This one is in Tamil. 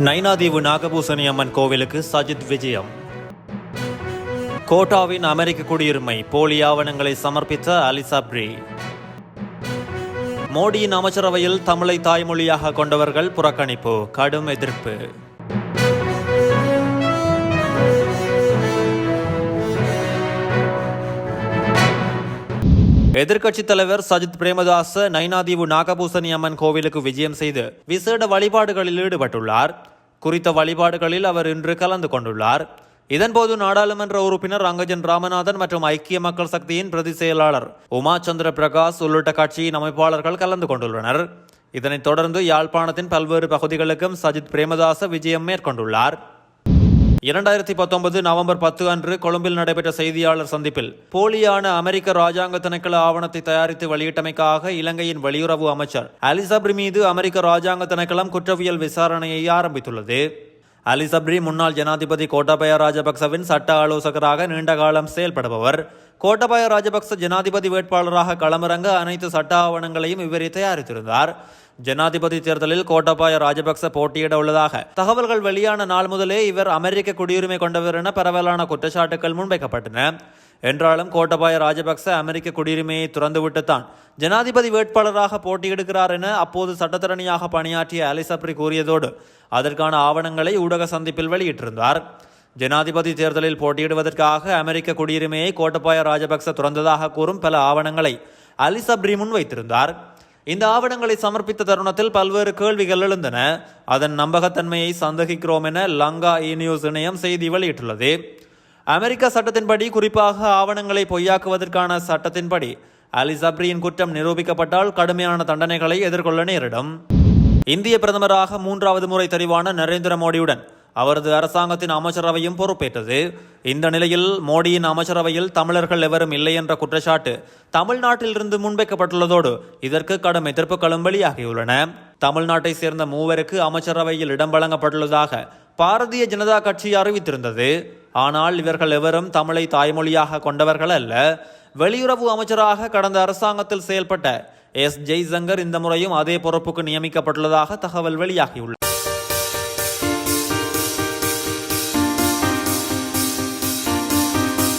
நைனாதீவு நாகபூசணி அம்மன் கோவிலுக்கு சஜித் விஜயம். கோட்டாவின் அமெரிக்க குடியுரிமை போலி ஆவணங்களை சமர்ப்பித்த அலிசாப்ரி மோடியின் அமைச்சரவையில் தமிழை தாய்மொழியாக கொண்டவர்கள் புறக்கணிப்பு கடும் எதிர்ப்பு. எதிர்க்கட்சித் தலைவர் சஜித் பிரேமதாச நைனாதீவு நாகபூசணி அம்மன் கோவிலுக்கு விஜயம் செய்து விசேட வழிபாடுகளில் ஈடுபட்டுள்ளார். குறித்த வழிபாடுகளில் அவர் இன்று கலந்து கொண்டுள்ளார். இதன்போது நாடாளுமன்ற உறுப்பினர் அங்கஜன் ராமநாதன் மற்றும் ஐக்கிய மக்கள் சக்தியின் பிரதி செயலாளர் உமா சந்திர பிரகாஷ் உள்ளிட்ட கட்சியின் அமைப்பாளர்கள் கலந்து கொண்டுள்ளனர். இதனைத் தொடர்ந்து யாழ்ப்பாணத்தின் பல்வேறு பகுதிகளுக்கும் சஜித் பிரேமதாச விஜயம் மேற்கொண்டுள்ளார். இரண்டாயிரத்தி பத்தொன்பது நவம்பர் பத்து அன்று கொழும்பில் நடைபெற்ற செய்தியாளர் சந்திப்பில் போலியான அமெரிக்க ராஜாங்க திணைக்கள ஆவணத்தை தயாரித்து வெளியிட்டமைக்காக இலங்கையின் வெளியுறவு அமைச்சர் அலிசப்ரி மீது அமெரிக்க ராஜாங்க திணைக்களம் குற்றவியல் விசாரணையை ஆரம்பித்துள்ளது. அலிசப்ரி முன்னாள் ஜனாதிபதி கோட்டாபய ராஜபக்சவின் சட்ட ஆலோசகராக நீண்ட காலம் செயல்படுபவர். கோட்டபாய ராஜபக்ச ஜனாதிபதி வேட்பாளராக களமிறங்க அனைத்து சட்ட ஆவணங்களையும் இவரே தயாரித்திருந்தார். ஜனாதிபதி தேர்தலில் கோட்டாபாய ராஜபக்ச போட்டியிட உள்ளதாக. தகவல்கள் வெளியான நாள் முதலே இவர் அமெரிக்க குடியுரிமை கொண்டவர் என பரவலான குற்றச்சாட்டுகள் முன்வைக்கப்பட்டன. என்றாலும் கோட்டபாய ராஜபக்ச அமெரிக்க குடியுரிமையை துறந்துவிட்டுத்தான். ஜனாதிபதி வேட்பாளராக போட்டியிடுகிறார் என அப்போது சட்டத்தரணியாக பணியாற்றிய அலிசப்ரி கூறியதோடு அதற்கான ஆவணங்களை ஊடக சந்திப்பில் வெளியிட்டிருந்தார். ஜனாதிபதி தேர்தலில் போட்டியிடுவதற்காக அமெரிக்க குடியுரிமையை கோட்டபாய ராஜபக்ச துறந்ததாக கூறும் பல ஆவணங்களை அலிசப்ரி முன்வைத்திருந்தார் இந்த ஆவணங்களை சமர்ப்பித்த தருணத்தில் பல்வேறு கேள்விகள் எழுந்தன. அதன் நம்பகத்தன்மையை சந்தேகிக்கிறோம் என லங்கா இ நியூஸ் இணையம் செய்தி வெளியிட்டுள்ளது. அமெரிக்க சட்டத்தின்படி குறிப்பாக ஆவணங்களை பொய்யாக்குவதற்கான சட்டத்தின்படி அலி சப்ரியின் குற்றம் நிரூபிக்கப்பட்டால் கடுமையான தண்டனைகளை எதிர்கொள்ள நேரிடும். இந்திய பிரதமராக மூன்றாவது முறை தெரிவான நரேந்திர மோடியுடன் அவரது அரசாங்கத்தின் அமைச்சரவையும் பொறுப்பேற்றது. இந்த நிலையில் மோடியின் அமைச்சரவையில் தமிழர்கள் எவரும் இல்லை என்ற குற்றச்சாட்டு தமிழ்நாட்டிலிருந்து முன்வைக்கப்பட்டுள்ளதோடு இதற்கு கடும் எதிர்ப்புகளும் வெளியாகியுள்ளன. தமிழ்நாட்டை சேர்ந்த மூவருக்கு அமைச்சரவையில் இடம் வழங்கப்பட்டுள்ளதாக பாரதிய ஜனதா கட்சி அறிவித்திருந்தது. ஆனால் இவர்கள் எவரும் தமிழை தாய்மொழியாக கொண்டவர்கள் அல்ல. வெளியுறவு அமைச்சராக கடந்த அரசாங்கத்தில் செயல்பட்ட எஸ். ஜெய்சங்கர் இந்த முறையும் அதே பொறுப்புக்கு நியமிக்கப்பட்டுள்ளதாக தகவல் வெளியாகியுள்ளது.